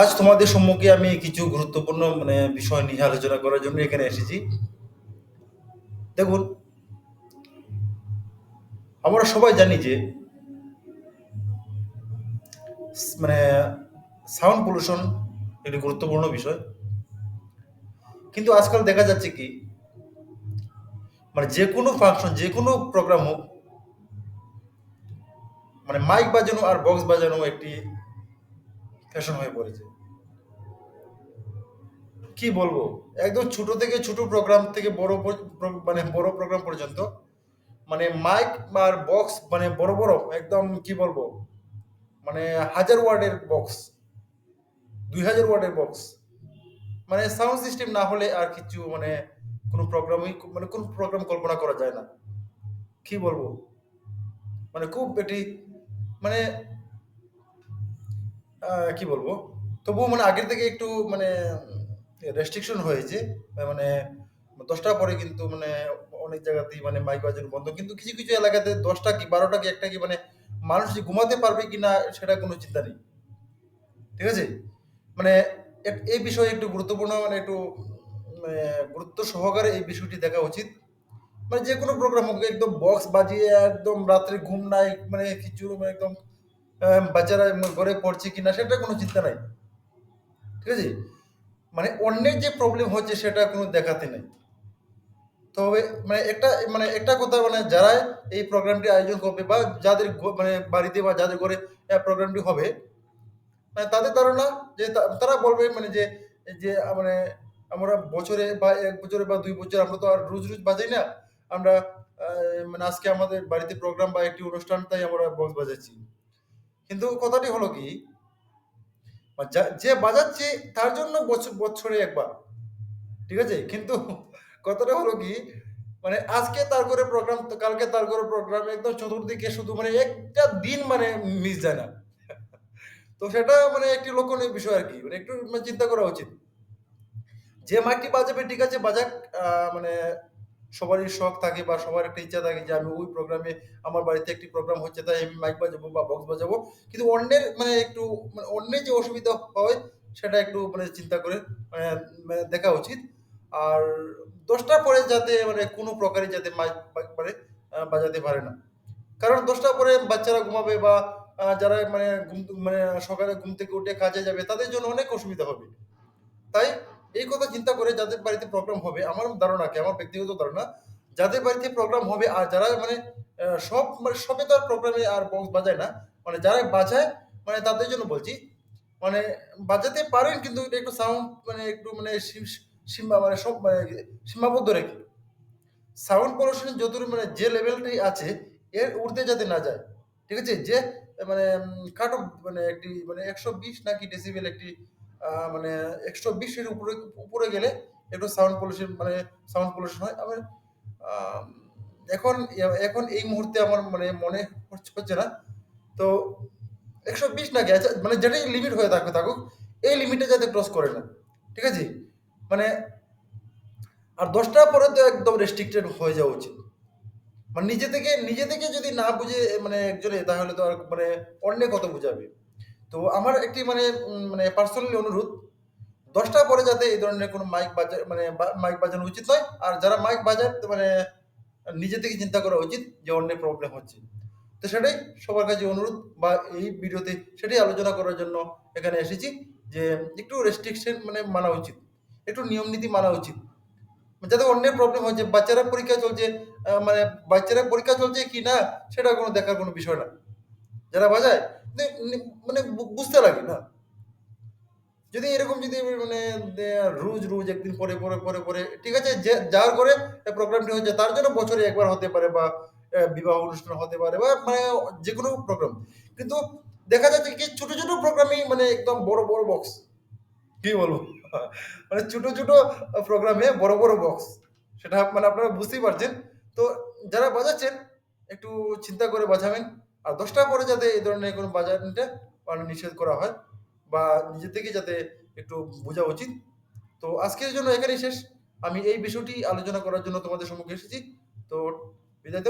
আজ তোমাদের সম্মুখে আমি কিছু গুরুত্বপূর্ণ মানে বিষয় নিয়ে আলোচনা করার জন্য এখানে এসেছি। দেখুন, আমরা সবাই জানি যে মানে সাউন্ড পলিউশন একটি গুরুত্বপূর্ণ বিষয়। কিন্তু আজকাল দেখা যাচ্ছে কি মানে যে কোনো ফাংশন যে কোনো প্রোগ্রাম হোক মানে মাইক বাজানো আর বক্স বাজানো একটি ফ্যাশন হয়ে পড়েছে। কি বলব? একদম ছোট থেকে ছোট প্রোগ্রাম থেকে বড় মানে বড় প্রোগ্রাম পর্যন্ত মানে মাইক আর বক্স মানে বড় বড়, একদম কি বলব? মানে হাজার ওয়ার্ডের বক্স দুই হাজার ওয়ার্ডের বক্স মানে সাউন্ড সিস্টেম না হলে আর কিছু মানে কোনো প্রোগ্রামই মানে কোন প্রোগ্রাম কল্পনা করা যায় না। কি বলব? মানে খুব এটি মানে কি বলব? তবুও মানে আগের থেকে একটু মানে রেস্ট্রিকশন হয়েছে। মানে দশটার পরে কিন্তু মানে অনেক জায়গাতেই মানে মাইক বাজানো বন্ধ। কিন্তু কিছু কিছু এলাকাতে দশটা কি বারোটা কি একটা কি মানে মানুষ যে ঘুমাতে পারবে কি না সেটা কোনো চিন্তা নেই। ঠিক আছে? মানে এই বিষয়ে একটু গুরুত্বপূর্ণ মানে একটু গুরুত্ব সহকারে এই বিষয়টি দেখা উচিত। মানে যে কোনো প্রোগ্রাম হোক, একদম বক্স বাজিয়ে একদম রাত্রে ঘুম নাই মানে কিছু মানে একদম বাচ্চারা ঘরে পড়ছে কিনা সেটা কোনো চিন্তা নাই। ঠিক আছে? মানে অন্যের যে প্রবলেম হচ্ছে সেটা কোনো দেখাতে নেই। তবে মানে একটা মানে একটা কথা মানে যারা এই প্রোগ্রামটি আয়োজন করবে বা যাদের মানে বাড়িতে বা যাদের ঘরে প্রোগ্রামটি হবে মানে তাদের ধারণা যে তারা বলবে মানে যে যে মানে আমরা বছরে বা এক বছরে বা দুই বছর আমরা তো আর রোজ রোজ বাজাই না। আমরা মানে আজকে আমাদের বাড়িতে প্রোগ্রাম বা একটি অনুষ্ঠান তাই আমরা বক্স বাজাচ্ছি। কিন্তু কথাটি হলো কি? যা- বাজাচ্ছে তার জন্য বছর বছরে একবার। ঠিক আছে? কিন্তু কথাটা হলো কি? মানে আজকে তার করে প্রোগ্রাম কালকে তার করে প্রোগ্রাম একদম চতুর্দিকে শুধু মানে একটা দিন মানে মিস যায় না। তো সেটা মানে একটি লক্ষণীয় বিষয় আর কি। মানে একটু মানে চিন্তা করা উচিত। যে মাইকটি বাজাবে, ঠিক আছে, বাজাক মানে সবারই শখ থাকে বা সবার একটা ইচ্ছা থাকে যে আমি ওই প্রোগ্রামে আমার বাড়িতে একটি প্রোগ্রাম হচ্ছে, তাই আমি মাইক বাজাবো বা বক্স বাজাবো। কিন্তু অন্যের মানে একটু মানে অন্যের যে অসুবিধা হয়, সেটা একটু মানে চিন্তা করে মানে মানে দেখা উচিত। আর দশটার পরে যাতে মানে কোনো প্রকারে যাতে মাইক মানে বাজাতে পারে না। কারণ দশটার পরে বাচ্চারা ঘুমাবে বা যারা মানে ঘুম মানে সকালে ঘুম থেকে উঠে কাজে যাবে, তাদের জন্য অনেক অসুবিধা হবে। তাই এই কথা চিন্তা করে যাদের বাড়িতে প্রোগ্রাম হবে, আমার ধারণা কি, আমার ব্যক্তিগত ধারণা, যাদের বাড়িতে প্রোগ্রাম হবে আর যারা মানে সব মানে সবে তো আর প্রোগ্রামে আর বক্স বাজায় না মানে যারা বাজায় মানে তাদের জন্য বলছি মানে বাজাতে পারেন কিন্তু একটু সাউন্ড মানে একটু মানে সীম- মানে সব মানে সীমাবদ্ধ রেখে। সাউন্ড পলিউশনের যত মানে যে লেভেলটাই আছে, এর ঊর্ধ্বে যাতে না যায়, ঠিক আছে? যে মানে কাট অফ মানে একটি মানে একশো বিশ নাকি ডেসিবেল একটি মানে একশো বিশের উপরে উপরে গেলে একটু সাউন্ড পলিউশন মানে সাউন্ড পলিউশন হয়। আমার এখন এখন এই মুহূর্তে আমার মানে মনে হচ্ছে হচ্ছে না। তো একশো বিশ না গেছে মানে যেটাই লিমিট হয়ে থাকবে থাকুক, এই লিমিটে যাতে ক্রস করে না। ঠিক আছে? মানে আর দশটার পরে তো একদম রেস্ট্রিক্টেড হয়ে যাওয়া উচিত। মানে নিজে থেকে নিজে থেকে যদি না বুঝে মানে একজনে, তাহলে তো আর মানে অন্য কত বুঝাবে। তো আমার একটি মানে মানে পার্সোনালি অনুরোধ, দশটা পরে যাতে এই ধরনের কোনো মাইক বাজা মানে মাইক বাজানো উচিত নয়। আর যারা মাইক বাজায় মানে নিজে থেকে চিন্তা করা উচিত যে অন্যের প্রবলেম হচ্ছে। তো সেটাই সবার কাছে অনুরোধ বা এই ভিডিওতে সেটাই আলোচনা করার জন্য এখানে এসেছি যে একটু রেস্ট্রিকশন মানে মানা উচিত। একটু নিয়ম নীতি মানা উচিত। যাতে অন্যের প্রবলেম হচ্ছে, বাচ্চারা পরীক্ষা চলছে মানে বাচ্চারা পরীক্ষা চলছে কি না, সেটা কোনো দেখার কোনো বিষয় না। যারা বাজায় মানে বুঝতে লাগে না? যদি এরকম যদি মানে রোজ রোজ, একদিন পরে পরে পরে পরে, ঠিক আছে, যে, যার করে প্রোগ্রামটি হচ্ছে তার জন্য বছরে একবার হতে পারে বা বিবাহ অনুষ্ঠান হতে পারে বা মানে যে কোনো প্রোগ্রাম কিন্তু দেখা যাচ্ছে কি, ছোট ছোট প্রোগ্রামই মানে একদম বড় বড় বক্স কি বলব? মানে ছোট ছোট প্রোগ্রামে বড় বড় বক্স সেটা মানে আপনারা বুঝতেই পারছেন। তো, যারা বাজাচ্ছেন একটু চিন্তা করে বাজাবেন আর দশটার পরে যাতে এই ধরনের কোনো বাজারটা মানে নিষেধ করা হয় বা নিজে থেকে যাতে একটু বোঝা উচিত। তো আজকের জন্য এখানেই শেষ। আমি এই বিষয়টি আলোচনা করার জন্য তোমাদের সম্মুখে এসেছি। তো বিদায়